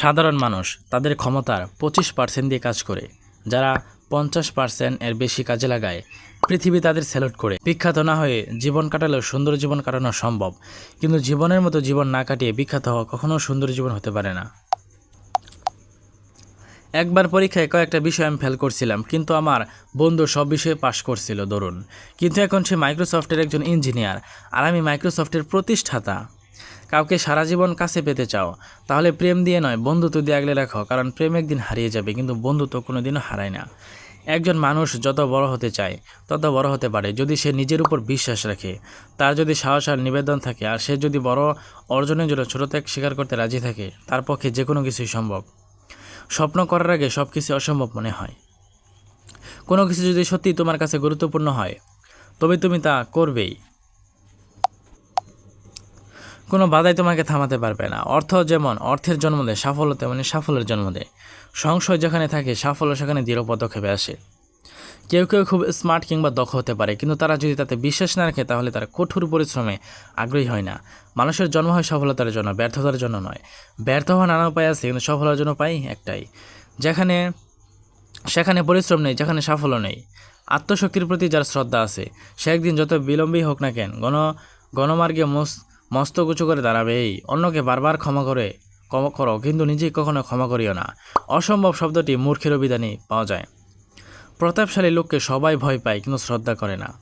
সাধারণ মানুষ তাদের ক্ষমতার পঁচিশ পার্সেন্ট দিয়ে কাজ করে, যারা পঞ্চাশ পার্সেন্ট এর বেশি কাজে লাগায়। পৃথিবী তাদের স্যালুট করে। বিখ্যাত না হয়ে জীবন কাটালেও সুন্দর জীবন কাটানো সম্ভব, কিন্তু জীবনের মতো জীবন না কাটিয়ে বিখ্যাত হওয়া কখনো সুন্দর জীবন হতে পারে না। একবার পরীক্ষায় কয়েকটা বিষয় আমি ফেল করছিলাম, কিন্তু আমার বন্ধু সব বিষয়ে পাশ করছিল, ধরুন। কিন্তু এখন সে মাইক্রোসফটের একজন ইঞ্জিনিয়ার আর আমি মাইক্রোসফটের প্রতিষ্ঠাতা। কাউকে সারা জীবন কাছে পেতে চাও, তাহলে প্রেম দিয়ে নয়, বন্ধুত্ব দিয়ে আগলে রাখো, কারণ প্রেম একদিন হারিয়ে যাবে, কিন্তু বন্ধুত্ব কোনো দিনও হারায় না। একজন মানুষ যত বড় হতে চায়, তত বড় হতে পারে। যদি সে নিজের উপর বিশ্বাস রাখে, তার যদি সাহস আর নিবেদন থাকে, আর সে যদি বড় অর্জনের জন্য ছোট ত্যাগ স্বীকার করতে রাজি থাকে, তার পক্ষে যে কোনো কিছুই সম্ভব। স্বপ্ন করার আগে সব কিছু অসম্ভব মনে হয়। কোনো কিছু যদি সত্যি তোমার কাছে গুরুত্বপূর্ণ হয়, তবে তুমি তা করবেই। কোনো বাধাই তোমাকে থামাতে পারবে না। অর্থ যেমন অর্থের জন্ম দেয়, সাফল্য তেমনি সাফল্যের জন্ম দেয়। সংশয় যেখানে থাকে, সাফল্য সেখানে দৃঢ় পদক্ষেপে আসে। কেউ কেউ খুব স্মার্ট কিংবা দক্ষ হতে পারে, কিন্তু তারা যদি তাতে বিশ্বাস না রাখে, তাহলে তারা কঠোর পরিশ্রমে আগ্রহী হয় না। মানুষের জন্ম হয় সফলতার জন্য, ব্যর্থতার জন্য নয়। ব্যর্থ হওয়া নানা উপায় আছে, কিন্তু সফলতার জন্য পাই একটাই। যেখানে, সেখানে পরিশ্রম নেই, যেখানে সাফল্য নেই। আত্মশক্তির প্রতি যার শ্রদ্ধা আছে, সে একদিন যত বিলম্বেই হোক না কেন, গণ, গণমার্গে মস মস্তক উঁচু করে দাঁড়াবেই অন্যকে বারবার ক্ষমা করে, ক্ষমা করো, কিন্তু নিজেই কখনো ক্ষমা করিও না। অসম্ভব শব্দটি মূর্খের অভিধানে পাওয়া যায়। প্রতাপশালী লোককে সবাই ভয় পায়, কিন্তু শ্রদ্ধা করে না।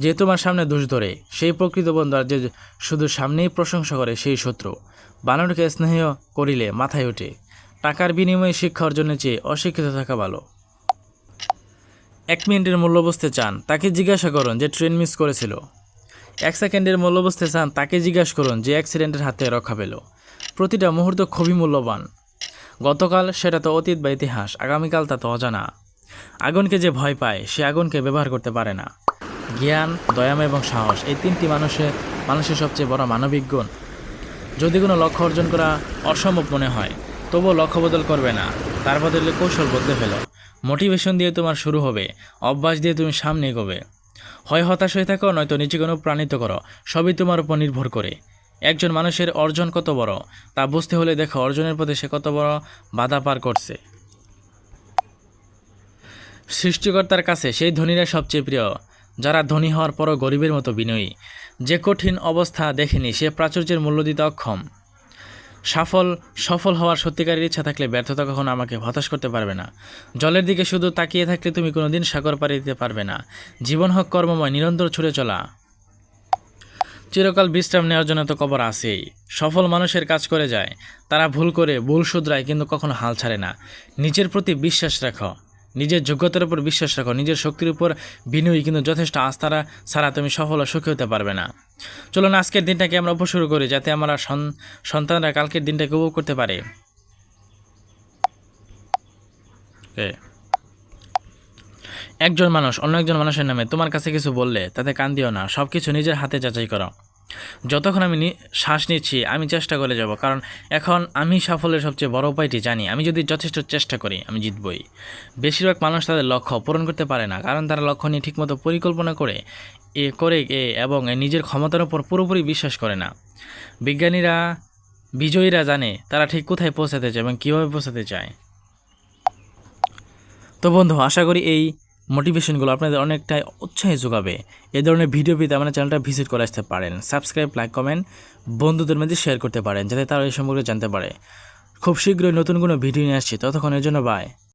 যে তোমার সামনে দোষ ধরে, সেই প্রকৃত বন্ধু আর যে শুধু সামনেই প্রশংসা করে, সেই শত্রু। বানরকে স্নেহ করিলে মাথায় ওঠে। টাকার বিনিময়ে শিক্ষা অর্জনের চেয়ে অশিক্ষিত থাকা ভালো। এক মিনিটের মূল্য বুঝতে চান, তাকে জিজ্ঞাসা করুন যে ট্রেন মিস করেছিল। এক সেকেন্ডের মূল্য বুঝতে চান, তাকে জিজ্ঞাসা করুন যে অ্যাক্সিডেন্টের হাতে রক্ষা পেল। প্রতিটা মুহূর্ত খুবই মূল্যবান। গতকাল সেটা তো অতীত বা ইতিহাস, আগামীকাল তা তো অজানা। আগুনকে যে ভয় পায়, সে আগুনকে ব্যবহার করতে পারে না। জ্ঞান দয়াম এবং সাহস, এই তিনটি মানুষের মানুষের সবচেয়ে বড় মানবিক গুণ। যদি কোনো লক্ষ্য অর্জন করা অসম্ভব মনে হয়, তবুও লক্ষ্য বদল করবে না। তার বদলে কৌশল বদলে ফেলো। মোটিভেশন দিয়ে তোমার শুরু হবে, অভ্যাস দিয়ে তুমি সামনে এগোবে। হয় হতাশ হয়ে থাকো, নয়তো নিজেকে অনুপ্রাণিত করো। সবই তোমার উপর নির্ভর করে। একজন মানুষের অর্জন কত বড়, তা বুঝতে হলে দেখো অর্জনের পথে সে কত বড় বাধা পার করছে। সৃষ্টিকর্তার কাছে সেই ধনীরা সবচেয়ে প্রিয়, যারা ধনী হওয়ার পরও গরিবের মতো বিনয়ী। যে কঠিন অবস্থা দেখেনি, সে প্রাচুর্যের মূল্য দিতে অক্ষম। সফল সফল হওয়ার সত্যিকারের ইচ্ছা থাকলে ব্যর্থতা কখনো আমাকে হতাশ করতে পারবে না। জলের দিকে শুধু তাকিয়ে থাকলে তুমি কোনো দিন সাগর পাড়ি দিতে পারবে না। জীবন হোক কর্মময়, নিরন্তর ছুটে চলা। চিরকাল বিশ্রাম নেওয়ার জন্য তো কবর আছেই। সফল মানুষের কাজ করে যায়। তারা ভুল করে, ভুল শুধরায়, কিন্তু কখনো হাল ছাড়ে না। নিজের প্রতি বিশ্বাস রাখো। নিজের যোগ্যতার উপর বিশ্বাস রাখো, নিজের শক্তির উপর বিনয়ী কিন্তু যথেষ্ট আস্থারা ছাড়া তুমি সফল ও সুখী হতে পারবে না। চলুন, আজকের দিনটাকে আমরা উপসর্গ করি যাতে আমরা সন- সন্তানরা কালকের দিনটাকে উপভোগ করতে পারে। একজন মানুষ অন্য একজন মানুষের নামে তোমার কাছে কিছু বললে তাতে কান দিও না সব কিছু নিজের হাতে যাচাই করো। যতক্ষণ আমি শ্বাস নিচ্ছি, আমি চেষ্টা করে যাব। কারণ এখন আমি সাফল্যের সবচেয়ে বড় উপায়টি জানি। আমি যদি যথেষ্ট চেষ্টা করি, আমি জিতবই। বেশিরভাগ মানুষ তাদের লক্ষ্য পূরণ করতে পারে না, কারণ তারা লক্ষ্য নিয়ে ঠিকমতো পরিকল্পনা করে, এ করে, এ এবং নিজের ক্ষমতার উপর পুরোপুরি বিশ্বাস করে না। বিজ্ঞানীরা, বিজয়ীরা জানে তারা ঠিক কোথায় পৌঁছাতে চায় এবং কীভাবে পৌঁছাতে চায়। তো বন্ধু, আশা করি এই মোটিভেশনগুলো আপনাদের অনেকটাই উৎসাহী যোগাবে। এ ধরনের ভিডিও পেতে আমাদের চ্যানেলটা ভিজিট করে আসতে পারেন। সাবস্ক্রাইব, লাইক, কমেন্ট বন্ধুদের মধ্যে শেয়ার করতে পারেন, যাতে তারা এই সম্পর্কে জানতে পারে। খুব শীঘ্রই নতুন কোনো ভিডিও নিয়ে আসছি। ততক্ষণের জন্য বাই